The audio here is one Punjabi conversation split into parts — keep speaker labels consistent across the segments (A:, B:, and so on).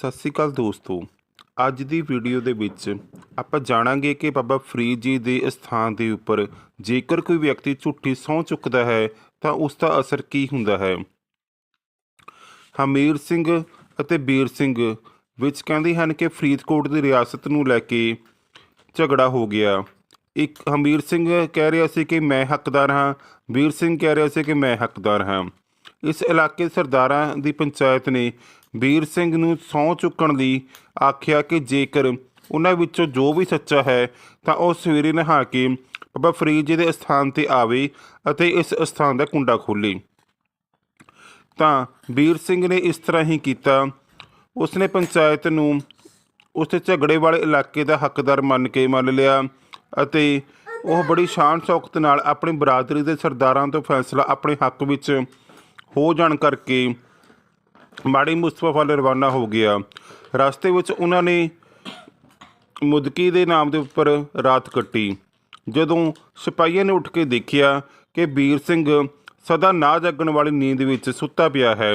A: ਸਤਿ ਸ਼੍ਰੀ ਅਕਾਲ ਦੋਸਤੋ। ਅੱਜ ਦੀ ਵੀਡੀਓ ਦੇ ਵਿੱਚ ਆਪਾਂ ਜਾਣਾਂਗੇ ਕਿ ਬਾਬਾ ਫਰੀਦ ਜੀ ਦੇ ਸਥਾਨ ਦੇ ਉੱਪਰ ਜੇਕਰ ਕੋਈ ਵਿਅਕਤੀ ਝੂਠੀ ਸਹੁੰ ਚੁੱਕਦਾ ਹੈ, ਤਾਂ ਉਸ ਦਾ ਅਸਰ ਕੀ ਹੁੰਦਾ ਹੈ? ਹਮੀਰ ਸਿੰਘ ਅਤੇ ਬੀਰ ਸਿੰਘ ਵਿੱਚ ਕਹਿੰਦੇ ਹਨ ਕਿ ਫਰੀਦਕੋਟ ਦੀ ਰਿਆਸਤ ਨੂੰ ਲੈ ਕੇ ਝਗੜਾ ਹੋ ਗਿਆ। ਇੱਕ ਹਮੀਰ ਸਿੰਘ ਕਹਿ ਰਿਹਾ ਸੀ ਕਿ ਮੈਂ ਹੱਕਦਾਰ ਹਾਂ ਵੀਰ ਸਿੰਘ ਕਹਿ ਰਿਹਾ ਸੀ ਕਿ ਮੈਂ ਹੱਕਦਾਰ ਹਾਂ। ਇਸ ਇਲਾਕੇ ਸਰਦਾਰਾਂ ਦੀ ਪੰਚਾਇਤ ਨੇ ਵੀਰ ਸਿੰਘ ਨੂੰ ਸਹੁੰ ਚੁੱਕਣ ਲਈ ਆਖਿਆ ਕਿ ਜੇਕਰ ਉਹਨਾਂ ਵਿੱਚੋਂ ਜੋ ਵੀ ਸੱਚਾ ਹੈ, ਤਾਂ ਉਹ ਸਵੇਰੇ ਨਹਾ ਕੇ ਬਾਬਾ ਫਰੀਦ ਜੀ ਦੇ ਸਥਾਨ ਤੇ ਆਵੇ ਅਤੇ ਇਸ ਸਥਾਨ ਦਾ ਕੁੰਡਾ ਖੋਲੇ ਤਾਂ ਵੀਰ ਸਿੰਘ ਨੇ ਇਸ ਤਰ੍ਹਾਂ ਹੀ ਕੀਤਾ। ਉਸਨੇ ਪੰਚਾਇਤ ਨੂੰ ਉਸ ਝਗੜੇ ਵਾਲੇ ਇਲਾਕੇ ਦਾ ਹੱਕਦਾਰ ਮੰਨ ਕੇ ਮੰਨ ਲਿਆ ਅਤੇ ਉਹ ਬੜੀ ਸ਼ਾਨ ਸ਼ੌਕਤ ਨਾਲ ਆਪਣੀ ਬਰਾਦਰੀ ਦੇ ਸਰਦਾਰਾਂ ਤੋਂ ਫੈਸਲਾ ਆਪਣੇ ਹੱਕ ਵਿੱਚ ਹੋ ਜਾਣ ਕਰਕੇ ਮਾੜੀ ਮੁਸਤਫਾ ਵੱਲ ਰਵਾਨਾ ਹੋ ਗਿਆ। ਰਸਤੇ ਵਿੱਚ ਉਹਨਾਂ ਨੇ ਮੁਦਕੀ ਦੇ ਨਾਮ ਦੇ ਉੱਪਰ ਰਾਤ ਕੱਟੀ। ਜਦੋਂ ਸਿਪਾਹੀਆਂ ਨੇ ਉੱਠ ਕੇ ਦੇਖਿਆ ਕਿ ਵੀਰ ਸਿੰਘ ਸਦਾ ਨਾ ਜਾਗਣ ਵਾਲੀ ਨੀਂਦ ਵਿੱਚ ਸੁੱਤਾ ਪਿਆ ਹੈ,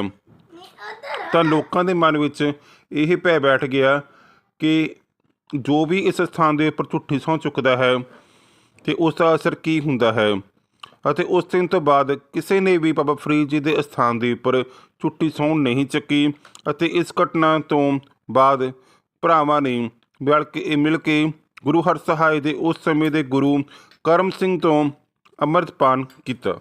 A: ਤਾਂ ਲੋਕਾਂ ਦੇ ਮਨ ਵਿੱਚ ਇਹ ਭੈ ਬੈਠ ਗਿਆ ਕਿ ਜੋ ਵੀ ਇਸ ਸਥਾਨ ਦੇ ਉੱਪਰ ਝੁੱਠੀ ਸਹੁੰ ਚੁੱਕਦਾ ਹੈ, ਤੇ ਉਸ ਦਾ ਅਸਰ ਕੀ ਹੁੰਦਾ ਹੈ। ਅਤੇ ਉਸ ਦਿਨ ਤੋਂ ਬਾਅਦ ਕਿਸੇ ਨੇ ਵੀ ਬਾਬਾ ਫਰੀਦ ਜੀ ਦੇ ਅਸਥਾਨ ਦੇ ਉੱਪਰ ਝੁੱਠੀ ਸੌਣ ਨਹੀਂ ਚੱਕੀ ਅਤੇ ਇਸ ਘਟਨਾ ਤੋਂ ਬਾਅਦ ਭਰਾਵਾਂ ਨੇ ਮਿਲ ਕੇ ਮਿਲ ਕੇ ਗੁਰੂ ਹਰਸਹਾਏ ਦੇ ਉਸ ਸਮੇਂ ਦੇ ਗੁਰੂ ਕਰਮ ਸਿੰਘ ਤੋਂ ਅੰਮ੍ਰਿਤਪਾਨ ਕੀਤਾ।